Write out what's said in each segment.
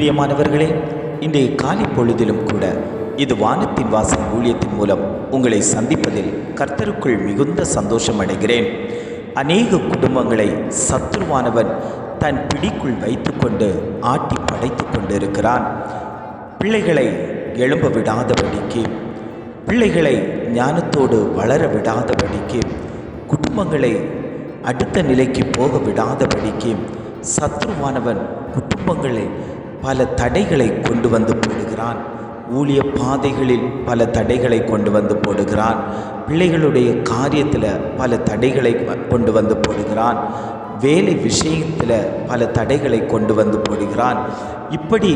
பிரியமானவர்களே இன்றைய காலை பொழுதிலும் கூட இது வானத்தின் வாசல் ஊழியத்தின் மூலம் உங்களை சந்திப்பதில் கர்த்தருக்குள் மிகுந்த சந்தோஷம் அடைகிறேன். அநேக குடும்பங்களை சத்ருவானவன் தன் பிடிக்குள் வைத்துக்கொண்டு ஆட்டி படைத்து கொண்டிருக்கிறான். பிள்ளைகளை எழும்ப விடாதபடிக்கு பிள்ளைகளை ஞானத்தோடு வளர விடாதபடிக்கு குடும்பங்களை அடுத்த நிலைக்கு போக விடாதபடிக்கு சத்ருவானவன் குடும்பங்களை பல தடைகளை கொண்டு வந்து போடுகிறான். ஊழிய பாதைகளில் பல தடைகளை கொண்டு வந்து போடுகிறான். பிள்ளைகளுடைய காரியத்தில் பல தடைகளை கொண்டு வந்து போடுகிறான். வேலை விஷயத்தில் பல தடைகளை கொண்டு வந்து போடுகிறான். இப்படி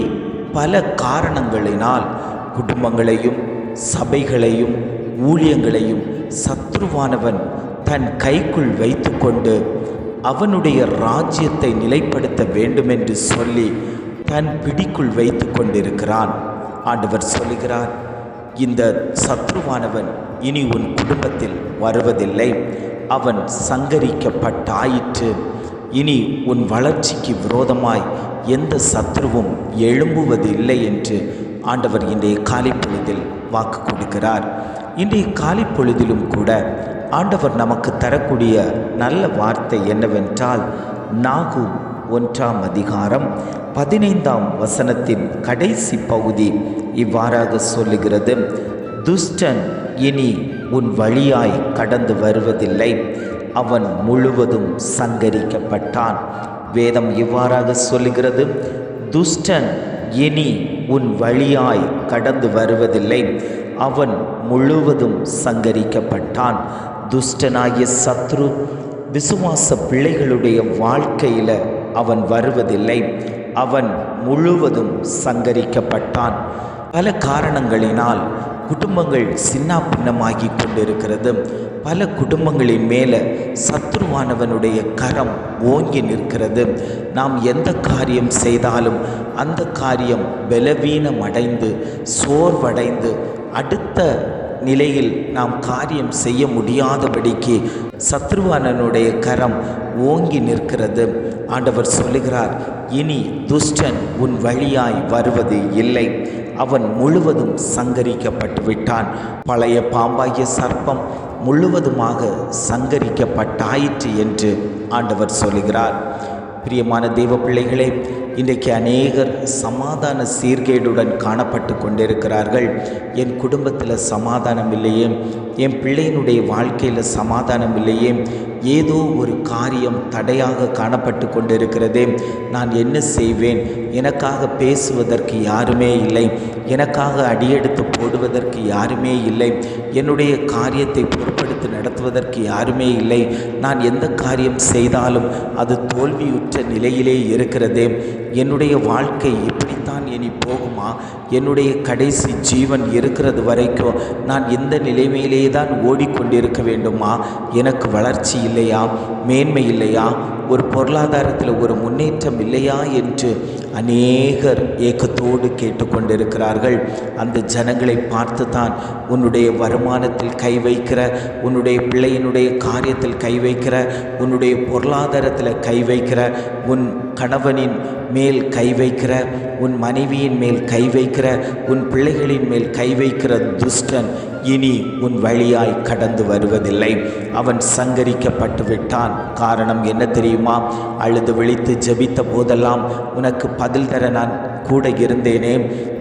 பல காரணங்களினால் குடும்பங்களையும் சபைகளையும் ஊழியங்களையும் சத்ருவானவன் தன் கைக்குள் வைத்துக்கொண்டு அவனுடைய ராஜ்யத்தை நிலைப்படுத்த வேண்டுமென்று சொல்லி தன் பிடிக்குள் வைத்து கொண்டிருக்கிறான். ஆண்டவர் சொல்லுகிறார் இந்த சத்ருவானவன் இனி உன் குடும்பத்தில் வருவதில்லை. அவன் சங்கரிக்கப்பட்டாயிற்று. இனி உன் வளர்ச்சிக்கு விரோதமாய் எந்த சத்ருவும் எழும்புவதில்லை என்று ஆண்டவர் இன்றைய காலை பொழுதில் வாக்கு கொடுக்கிறார். இன்றைய காலை பொழுதிலும் கூட ஆண்டவர் நமக்கு தரக்கூடிய நல்ல வார்த்தை என்னவென்றால் நாகு ஒன்றாம் அதிகாரம் பதினைந்தாம் வசனத்தின் கடைசி பகுதி இவ்வாறாக சொல்லுகிறது துஷ்டன் இனி உன் வழியாய் கடந்து வருவதில்லை. அவன் முழுவதும் சங்கரிக்கப்பட்டான். வேதம் இவ்வாறாக சொல்லுகிறது துஷ்டன் இனி உன் வழியாய் கடந்து வருவதில்லை. அவன் முழுவதும் சங்கரிக்கப்பட்டான். துஷ்டனாகிய சத்ரு விசுவாச பிள்ளைகளுடைய வாழ்க்கையில் அவன் வருவதில்லை. அவன் முழுவதும் சங்கரிக்கப்பட்டான். பல காரணங்களினால் குடும்பங்கள் சின்ன பின்னமாகி கொண்டிருக்கிறது. பல குடும்பங்களின் மேலே சத்ருவானவனுடைய கரம் ஓங்கி நிற்கிறது. நாம் எந்த காரியம் செய்தாலும் அந்த காரியம் பலவீனம் அடைந்து சோர்வடைந்து அடுத்த நிலையில் நாம் காரியம் செய்ய முடியாதபடிக்கு சத்ருவானனுடைய கரம் ஓங்கி நிற்கிறது. ஆண்டவர் சொல்லுகிறார் இனி துஷ்டன் உன் வழியாய் வருவது இல்லை. அவன் முழுவதும் சங்கரிக்கப்பட்டு விட்டான். பழைய பாம்பாகிய சர்ப்பம் முழுவதுமாக சங்கரிக்கப்பட்டாயிற்று என்று ஆண்டவர் சொல்லுகிறார். பிரியமான தெய்வ பிள்ளைகளே இன்றைக்கு அநேகர் சமாதான சீர்கேடுடன் காணப்பட்டு கொண்டிருக்கிறார்கள். என் குடும்பத்தில் சமாதானம் இல்லையே என் பிள்ளையினுடைய வாழ்க்கையில் சமாதானம் இல்லையே ஏதோ ஒரு காரியம் தடையாக காணப்பட்டு கொண்டிருக்கிறதே நான் என்ன செய்வேன்? எனக்காக பேசுவதற்கு யாருமே இல்லை எனக்காக அடியெடுத்து போடுவதற்கு யாருமே இல்லை என்னுடைய காரியத்தை பேசுவதற்கு யாருமே இல்லை. நான் எந்த காரியம் செய்தாலும் அது தோல்வியுற்ற நிலையிலே இருக்கிறதே. என்னுடைய வாழ்க்கை இப்படித்தான் இனி போகுமா? என்னுடைய கடைசி ஜீவன் இருக்கிறது வரைக்கும் நான் இந்த நிலைமையிலே தான் ஓடிக்கொண்டிருக்க வேண்டுமா? எனக்கு வளர்ச்சி இல்லையா? மேன்மை இல்லையா? ஒரு பொருளாதாரத்தில் ஒரு முன்னேற்றம் இல்லையா? என்று அநேகர் ஏக்கத்தோடு கேட்டுக்கொண்டிருக்கிறார்கள். அந்த ஜனங்களை பார்த்து தான் உன்னுடைய வருமானத்தில் கை வைக்கிற உன்னுடைய பிள்ளையினுடைய காரியத்தில் கை வைக்கிற உன்னுடைய பொருளாதாரத்தில் கை வைக்கிற உன் கணவனின் மேல் கை வைக்கிற உன் மனைவியின் மேல் கை வைக்கிற உன் பிள்ளைகளின் மேல் கை வைக்கிற துஷ்டன் இனி உன் வழியாய் கடந்து வருவதில்லை. அவன் சங்கரிக்கப்பட்டு விட்டான் காரணம் என்ன தெரியுமா? அழுது விழித்து ஜெபித்த போதெல்லாம் உனக்கு பதில் தர நான் கூட இருந்தேனே.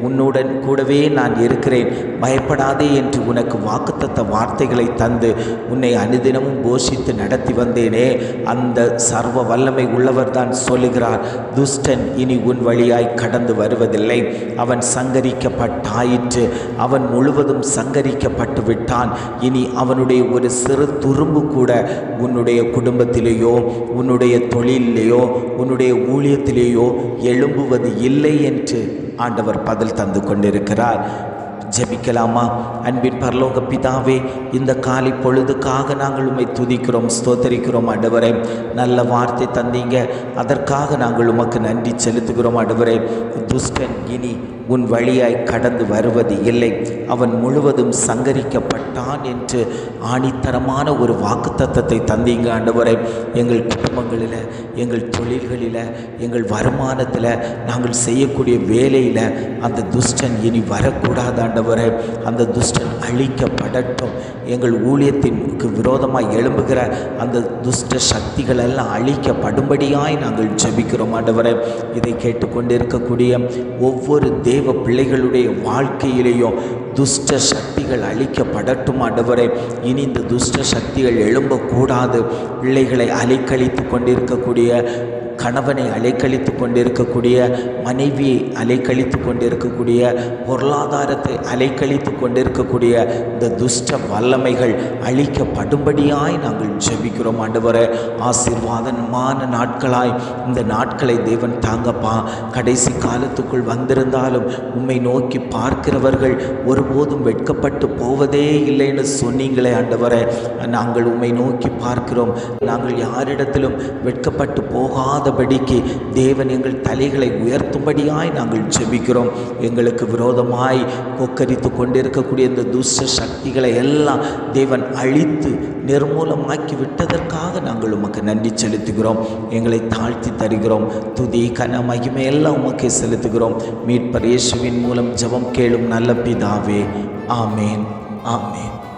உன்னுடன் கூடவே நான் இருக்கிறேன். பயப்படாதே என்று உனக்கு வாக்குத்தத்த வார்த்தைகளை தந்து உன்னை அனுதினமும் போஷித்து நடத்தி வந்தேனே. அந்த சர்வ வல்லமை உள்ளவர்தான் சொல்லுகிறார் துஷ்டன் இனி உன் வழியாய் கடந்து வருவதில்லை. அவன் சங்கரிக்கப்பட்டாயிற்று. அவன் முழுவதும் சங்கரிக்கப்பட்டு விட்டான். இனி அவனுடைய ஒரு சிறு துரும்பு கூட உன்னுடைய குடும்பத்திலேயோ உன்னுடைய தொழிலையோ உன்னுடைய ஊழியத்திலேயோ எழும்புவது இல்லை என்று ஆண்டவர் பதில் தந்து கொண்டிருக்கிறார். ஜெபிக்கலாமா? அன்பின் பரலோக பிதாவே இந்த காலை பொழுதுக்காக நாங்கள் உண்மை துதிக்கிறோம் ஸ்தோத்தரிக்கிறோம் ஆண்டவரே. நல்ல வார்த்தை தந்தீங்க. அதற்காக நாங்கள் உமக்கு நன்றி செலுத்துகிறோம் ஆண்டவரே. துஷ்டன் இனி உன் வழியாய் கடந்து வருவது இல்லை. அவன் முழுவதும் சங்கரிக்கப்பட்டான் என்று ஆணித்தரமான ஒரு வாக்குத்தத்தத்தை தந்தீங்க ஆண்டவரை. எங்கள் குடும்பங்களில் எங்கள் தொழில்களில் எங்கள் வருமானத்தில் நாங்கள் செய்யக்கூடிய வேலையில் அந்த துஷ்டன் இனி வரக்கூடாது ஆண்டவரை. அந்த துஷ்டன் அழிக்கப்படட்டும். எங்கள் ஊழியத்திற்கு விரோதமாக எழும்புகிற அந்த துஷ்ட சக்திகள் எல்லாம் அழிக்கப்படும்படியாய் நாங்கள் ஜபிக்கிறோம் ஆண்டவரை. இதை கேட்டுக்கொண்டிருக்கக்கூடிய ஒவ்வொரு தேவ பிள்ளைகளுடைய வாழ்க்கையிலேயும் துஷ்ட சக்திகள் அழிக்கப்படட்டும் ஆண்டவரே. இனி இந்த துஷ்ட சக்திகள் எழும்பக்கூடாது. பிள்ளைகளை அலைக்கழித்து கொண்டிருக்கக்கூடிய கணவனை அலைக்கழித்து கொண்டிருக்கக்கூடிய மனைவியை அலைக்கழித்து கொண்டிருக்கக்கூடிய பொருளாதாரத்தை அலைக்கழித்து கொண்டிருக்கக்கூடிய இந்த துஷ்ட வல்லமைகள் அழிக்கப்படும்படியாய் நாங்கள் ஜெபிக்கிறோம் ஆண்டவரே. ஆசீர்வாதமான நாட்களாய் இந்த நாட்களை தேவன் தாங்கப்பா. கடைசி காலத்துக்குள் வந்திருந்தாலும் உம்மை நோக்கி பார்க்கிறவர்கள் ஒருபோதும் வெட்கப்பட்டு போவதே இல்லைன்னு சொன்னீங்களே ஆண்டவரே. நாங்கள் உம்மை நோக்கி பார்க்கிறோம். நாங்கள் யாரிடத்திலும் வெட்கப்பட்டு போகாதபடிக்கு தேவன் எங்கள் தலைகளை உயர்த்தும்படியாய் நாங்கள் ஜெபிக்கிறோம். எங்களுக்கு விரோதமாய் கொக்கரித்து கொண்டிருக்கக்கூடிய இந்த துஷ்ட சக்திகளை எல்லாம் தேவன் அழித்து நிர்மூலமாக்கி விட்டதற்காக நாங்கள் உமக்கு நன்றி செலுத்துகிறோம். எங்களை தாழ்த்தி தருகிறோம். துதி கன மகிமை எல்லாம் உமக்கு செலுத்துகிறோம். மீட்பர் இயேசுவின் மூலம் ஜெபம் கேளும் நல்ல பிதாவே. ஆமேன். ஆமேன்.